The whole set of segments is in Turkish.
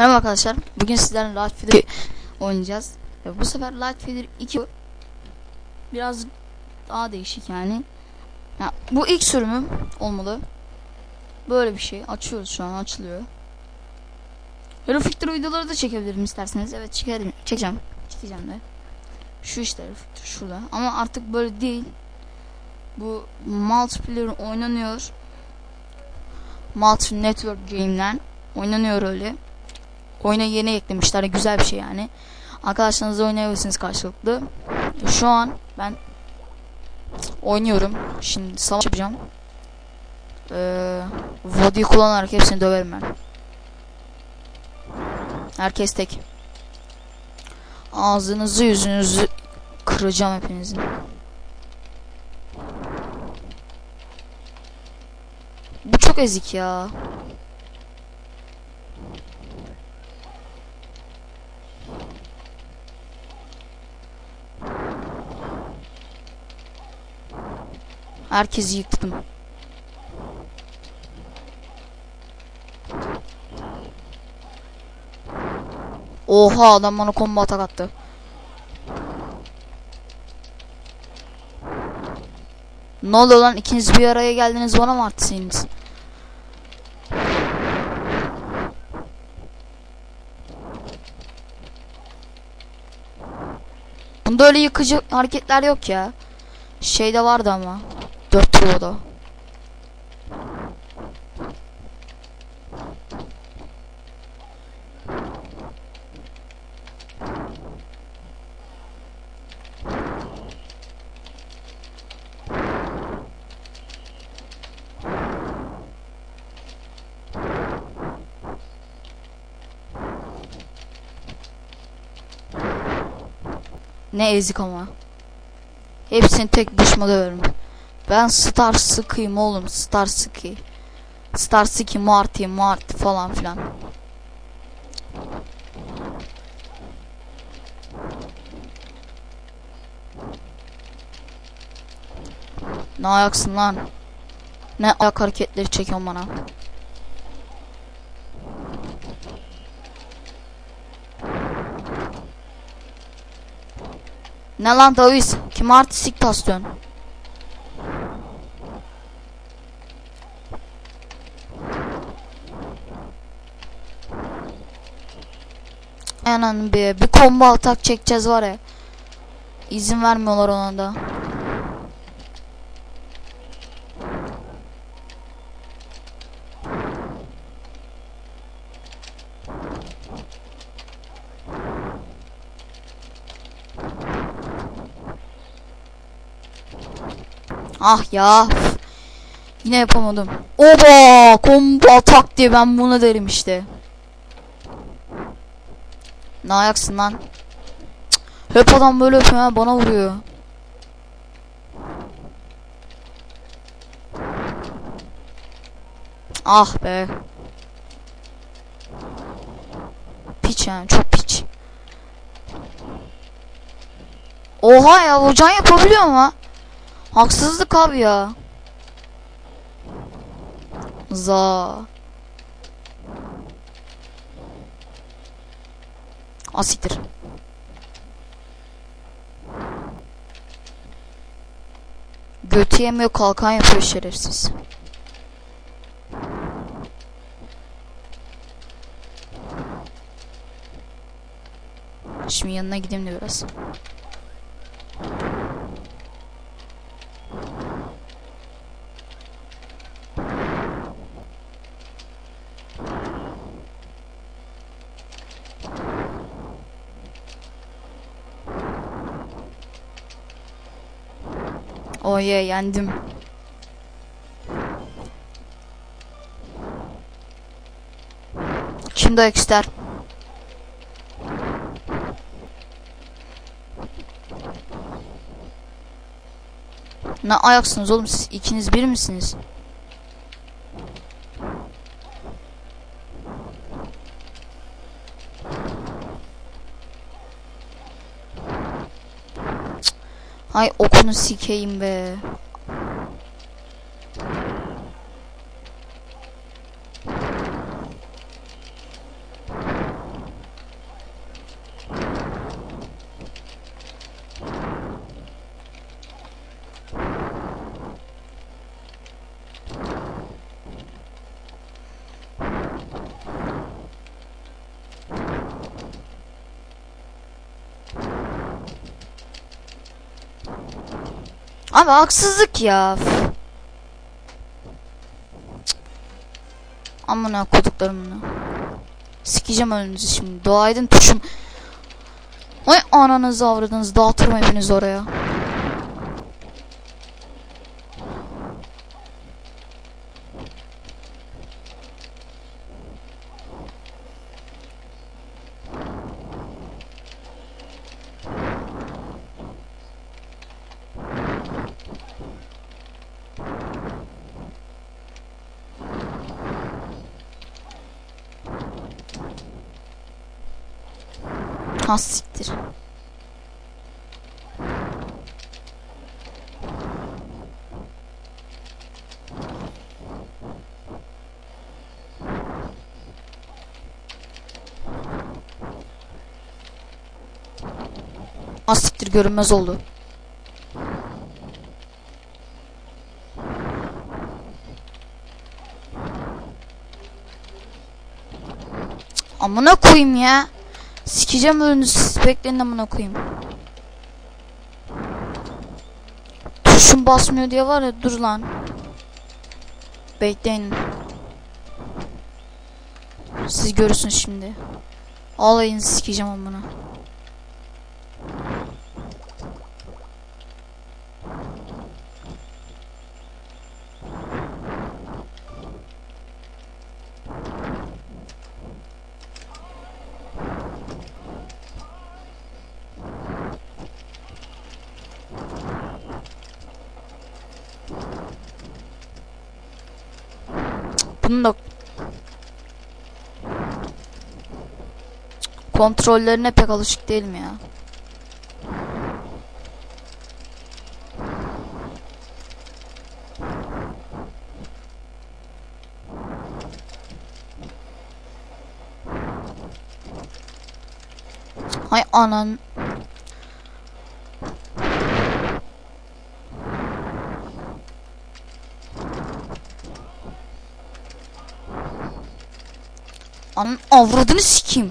Merhaba arkadaşlar. Bugün sizlerle Light Feeder oynayacağız. Ve bu sefer Light Feeder 2 biraz daha değişik yani. Ya, bu ilk sürümüm olmalı. Böyle bir şey. Açıyoruz şu an açılıyor. Hero Factory videoları da çekebilirim isterseniz. Evet çekerim. Çekeceğim. Çekeceğim de. Şu işte Hero Factory şurada. Ama artık böyle değil. Bu multiplayer oynanıyor. Multi Network Game'den oynanıyor öyle. Oyuna yeni eklemişler. Güzel bir şey yani. Arkadaşlarınızla oynayabilirsiniz karşılıklı. Şu an ben oynuyorum. Şimdi savaş yapacağım. Ee, Vodi'yi kullanarak hepsini döverim ben. Herkes tek. Ağzınızı yüzünüzü kıracağım hepinizin. Bu çok ezik ya. Herkesi yıktım. Oha adam bana combo atak attı. Ne oluyor lan ikiniz bir araya geldiniz bana mı artistiniz? Bunda öyle yıkıcı hareketler yok ya. Şeyde vardı ama. 4 turboda. Ne ezik ama. Hepsini tek başıma döverim. Ben Star Sıkıyım oğlum. Star Sıkı. Star Sıkı Marty Marty falan filan. Ne ayaksın lan? Ne ayak hareketleri çekiyorsun bana? Ne lan Davis? Kim artistik taslıyorsun? Anan be bir combo atak çekeceğiz var ya. İzin vermiyorlar ona da. Ah ya. Yine yapamadım. Oba! Combo atak diye ben bunu derim işte. Ne ayaksın lan? Cık, Hep adam böyle ha, bana vuruyor. Ah be. Piç yani çok piç. Oha ya hocan yapabiliyor mu? Haksızlık abi ya. Za. Asiktir. Götü yemiyor kalkan yapıyor şerefsiz. Şimdi yanına gideyim de biraz. Yeah yendim. Şimdi ayak ister. Ne ayaksınız oğlum siz ikiniz bir misiniz? Hay okunu sikeyim be. Abi haksızlık ya. Amına koduklarımla. Sikeceğim önünüzü şimdi. Doğaydın tuşum. Oy ananızı avradınız. Dağıtırım hepiniz oraya. Ha siktir. Ha siktir görünmez oldu. Amına koyayım ya. Sikeceğim önünüzü bekleyin amına koyayım. Tuşum basmıyor diye var ya dur lan. Bekleyin. Siz görürsünüz şimdi. Alayını sikeceğim amına. Bunu kontrollerine pek alışık değilim ya. Hay anan. Anın avradını sikeyim.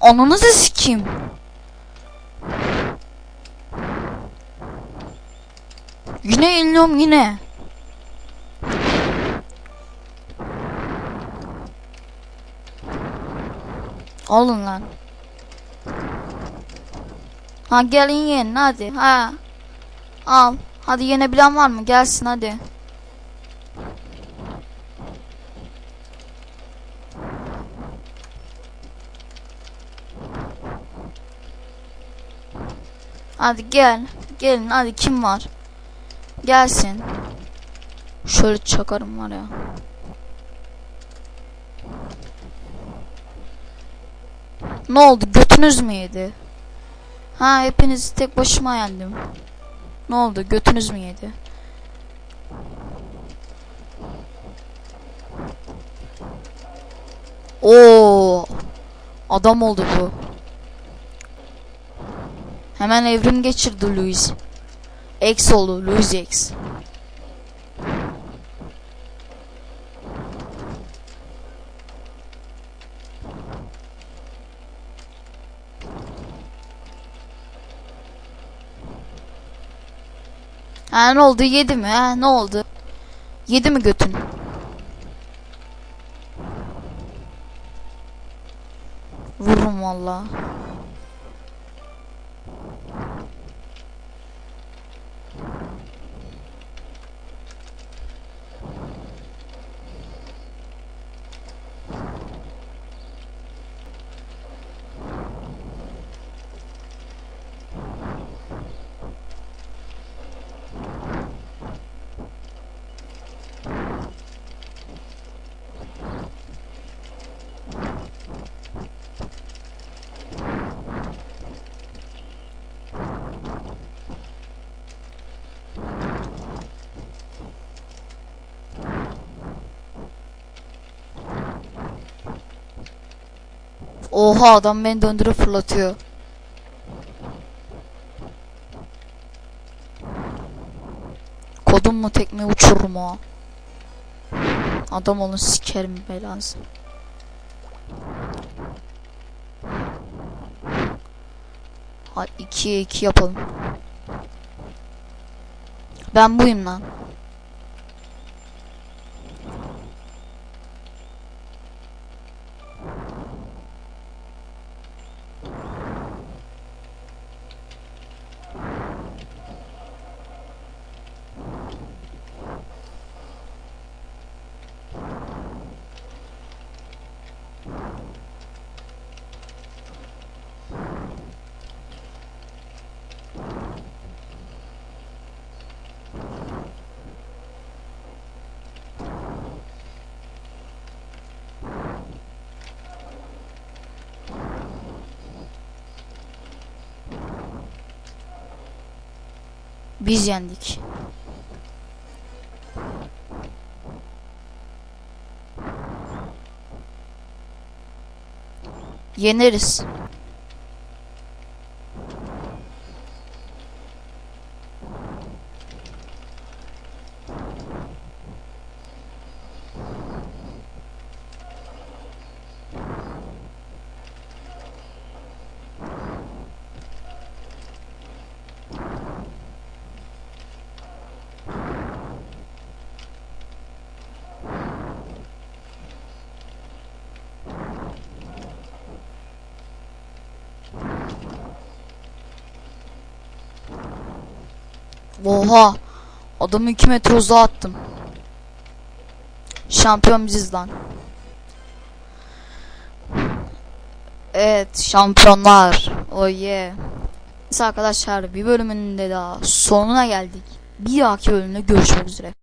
Ananızı sikeyim. Yine yeniliyorum yine. Alın lan. Ha gelin yenin hadi ha. Al. Hadi yenebilen var mı? Gelsin hadi. Hadi gel. Gelin hadi kim var? Gelsin. Şöyle çakarım var ya. Ne oldu? Götünüz mü yedi? Ha hepiniz tek başıma yendim. Ne oldu? Götünüz mü yedi? Oo! Adam oldu bu. Hemen evrim geçirdi Louis. X oldu. Louis X. Ha ne oldu? Yedi mi? Ha ne oldu? Yedi mi götün? Vururum valla. Oha adam beni döndürüp fırlatıyor. Kodum mu tekme uçururum o. Adam olun sikerim belanızı. Hadi 2'ye 2 yapalım. Ben buyum lan. Biz yendik. Yeneriz. Oha. Adamı 2 metre uzağa attım. Şampiyon biziz lan. Evet şampiyonlar. Oh yeah. Neyse arkadaşlar bir bölümünün de daha sonuna geldik. Bir dahaki bölümde görüşmek üzere.